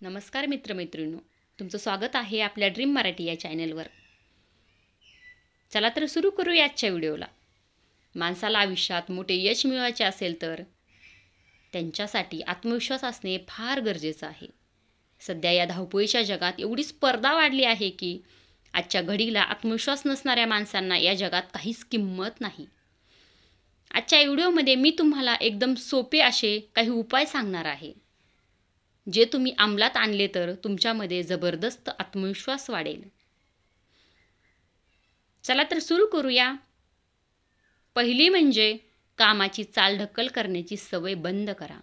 नमस्कार मित्रमैत्रिणींनो तुमचं स्वागत आहे आपल्या ड्रीम मराठी या चॅनलवर. चला तर सुरू करू आजच्या व्हिडिओला. माणसाला आयुष्यात मोठे यश मिळवायचे असेल तर त्यांच्यासाठी आत्मविश्वास असणे फार गरजेचं आहे. सध्या या धावपळीच्या जगात एवढी स्पर्धा वाढली आहे की आजच्या घडीला आत्मविश्वास नसणाऱ्या माणसांना या जगात काहीच किंमत नाही. आजच्या व्हिडिओमध्ये मी तुम्हाला एकदम सोपे असे काही उपाय सांगणार आहे. जे तुम्ही अंमलात आणले तर तुमच्यामध्ये जबरदस्त आत्मविश्वास वाढेल. चला तर सुरू करूया. पहिली म्हणजे कामाची चालढकल करण्याची सवय बंद करा.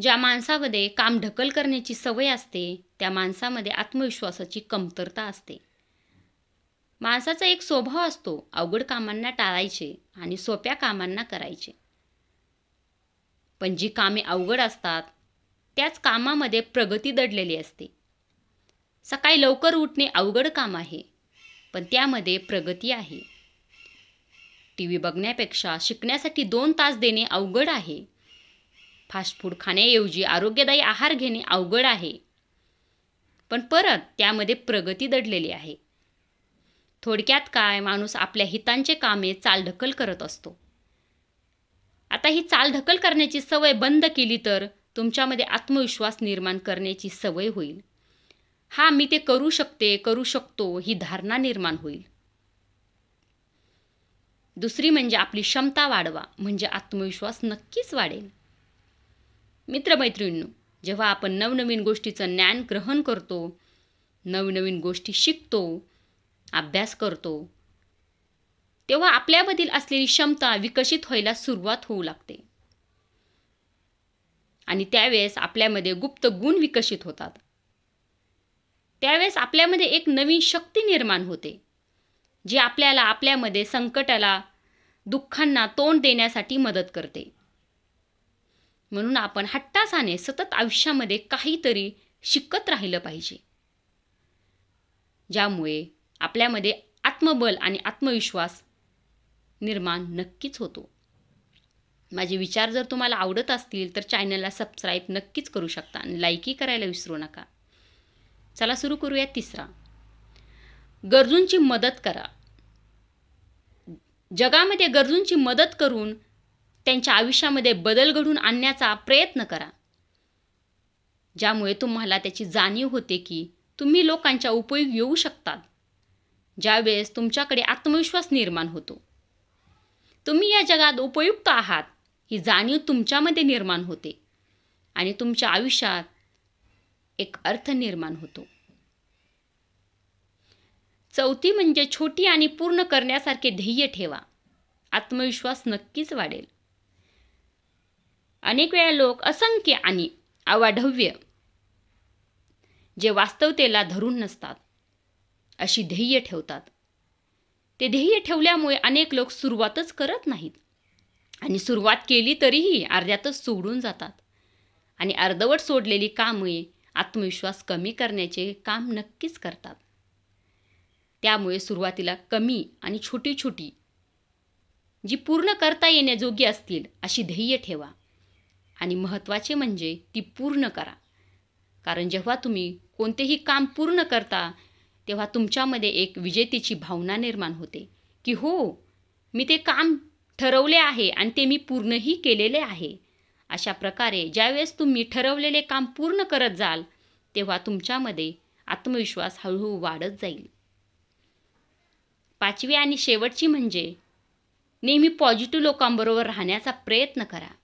ज्या माणसामध्ये काम ढकल करण्याची सवय असते त्या माणसामध्ये आत्मविश्वासाची कमतरता असते. माणसाचा एक स्वभाव असतो अवघड कामांना टाळायचे आणि सोप्या कामांना करायचे. पण जी कामे अवघड असतात त्याच कामामध्ये प्रगती दडलेली असते. सकाळी लवकर उठणे अवघड काम आहे पण त्यामध्ये प्रगती आहे. टी व्ही बघण्यापेक्षा शिकण्यासाठी दोन तास देणे अवघड आहे. फास्ट फूड खाण्याऐवजी आरोग्यदायी आहार घेणे अवघड आहे. पण परत त्यामध्ये प्रगती दडलेली आहे. थोडक्यात काय माणूस आपल्या हितांचे कामे चालढकल करत असतो. आता ही चालढकल करण्याची सवय बंद केली तर तुमच्यामध्ये आत्मविश्वास निर्माण करण्याची सवय होईल. हा मी ते करू शकते करू शकतो ही धारणा निर्माण होईल. दुसरी म्हणजे आपली क्षमता वाढवा म्हणजे आत्मविश्वास नक्कीच वाढेल. मित्रमैत्रिणींनो जेव्हा आपण नवनवीन गोष्टीचं ज्ञान ग्रहण करतो नवनवीन गोष्टी शिकतो अभ्यास करतो तेव्हा आपल्यामधील असलेली क्षमता विकसित व्हायला सुरुवात होऊ लागते. आणि त्यावेळेस आपल्यामध्ये गुप्त गुण विकसित होतात. त्यावेळेस आपल्यामध्ये एक नवीन शक्ती निर्माण होते जी आपल्याला आपल्यामध्ये संकटाला दुःखांना तोंड देण्यासाठी मदत करते. म्हणून आपण हट्टासाने सतत आयुष्यामध्ये काहीतरी शिकत राहिलं पाहिजे. ज्यामुळे आपल्यामध्ये आत्मबल आणि आत्मविश्वास निर्माण नक्कीच होतो. माझे विचार जर तुम्हाला आवडत असतील तर चॅनलला सबस्क्राईब नक्कीच करू शकता आणि लाईकही करायला विसरू नका. चला सुरू करूया तिसरा. गरजूंची मदत करा. जगामध्ये गरजूंची मदत करून त्यांच्या आयुष्यामध्ये बदल घडून आणण्याचा प्रयत्न करा. ज्यामुळे तुम्हाला त्याची जाणीव होते की तुम्ही लोकांच्या उपयोग येऊ शकतात. ज्यावेळेस तुमच्याकडे आत्मविश्वास निर्माण होतो. तुम्ही या जगात उपयुक्त आहात. ही जाणीव तुमच्यामध्ये निर्माण होते आणि तुमच्या आयुष्यात एक अर्थ निर्माण होतो. चौथी म्हणजे छोटी आणि पूर्ण करण्यासारखे ध्येय ठेवा. आत्मविश्वास नक्कीच वाढेल. अनेक वेळा लोक असंख्य आणि अवाढव्य जे वास्तवतेला धरून नसतात अशी ध्येय ठेवतात. ते ध्येय ठेवल्यामुळे अनेक लोक सुरुवातच करत नाहीत. आणि सुरुवात केली तरीही अर्ध्यातच सोडून जातात. आणि अर्धवट सोडलेली कामे आत्मविश्वास कमी करण्याचे काम नक्कीच करतात. त्यामुळे सुरुवातीला कमी आणि छोटी छोटी जी पूर्ण करता येण्याजोगी असतील अशी ध्येय ठेवा. आणि महत्त्वाचे म्हणजे ती पूर्ण करा. कारण जेव्हा तुम्ही कोणतेही काम पूर्ण करता तेव्हा तुमच्यामध्ये एक विजेतेची भावना निर्माण होते की हो मी ते काम ठरवले आहे आणि ते मी पूर्णही केलेले आहे. अशा प्रकारे ज्यावेळेस तुम्ही ठरवलेले काम पूर्ण करत जाल तेव्हा तुमच्यामध्ये आत्मविश्वास हळूहळू वाढत जाईल. पाचवी आणि शेवटची म्हणजे नेहमी पॉझिटिव्ह लोकांबरोबर राहण्याचा प्रयत्न करा.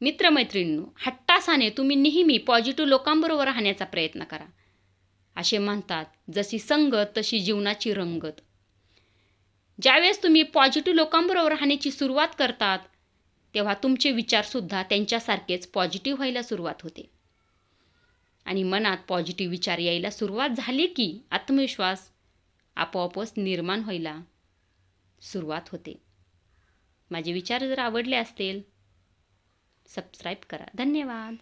मित्रमैत्रिणींनो हट्टासाने तुम्ही नेहमी पॉझिटिव्ह लोकांबरोबर राहण्याचा प्रयत्न करा. असे म्हणतात जशी संगत तशी जीवनाची रंगत. ज्यावेळेस तुम्ही पॉझिटिव्ह लोकांबरोबर राहण्याची सुरुवात करतात तेव्हा तुमचे विचारसुद्धा त्यांच्यासारखेच पॉझिटिव्ह व्हायला सुरुवात होते. आणि मनात पॉझिटिव्ह विचार यायला सुरुवात झाली की आत्मविश्वास आपोआपच निर्माण व्हायला सुरुवात होते. माझे विचार जर आवडले असतील सबस्क्राईब करा. धन्यवाद.